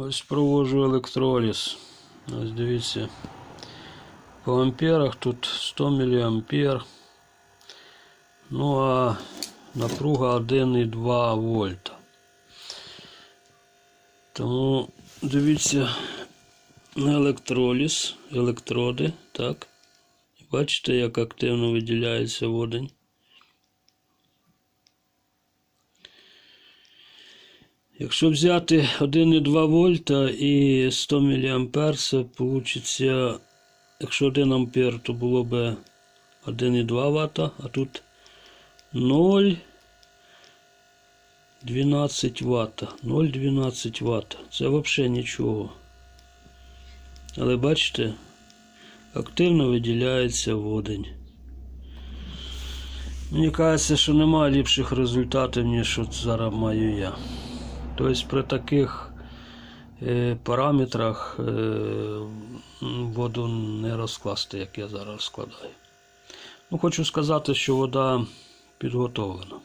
Ось провожу електроліз. Ось дивіться. По амперах тут 100 мА. Ну а напруга 1,2 вольта. Тому дивіться на електроліз, електроди, так. Бачите, як активно виділяється водень. Якщо взяти 1,2 вольта і 100 мА, це вийде, якщо 1 ампер, то було б 1,2 Вт, а тут 0,12 Вт. 0,12 Вт. Це взагалі нічого. Але бачите, активно виділяється водень. Мені кажеться, що немає ліпших результатів, ніж от зараз маю я. Тобто при таких е, параметрах е, воду не розкласти, як я зараз складаю. Ну, хочу сказати, що вода підготовлена.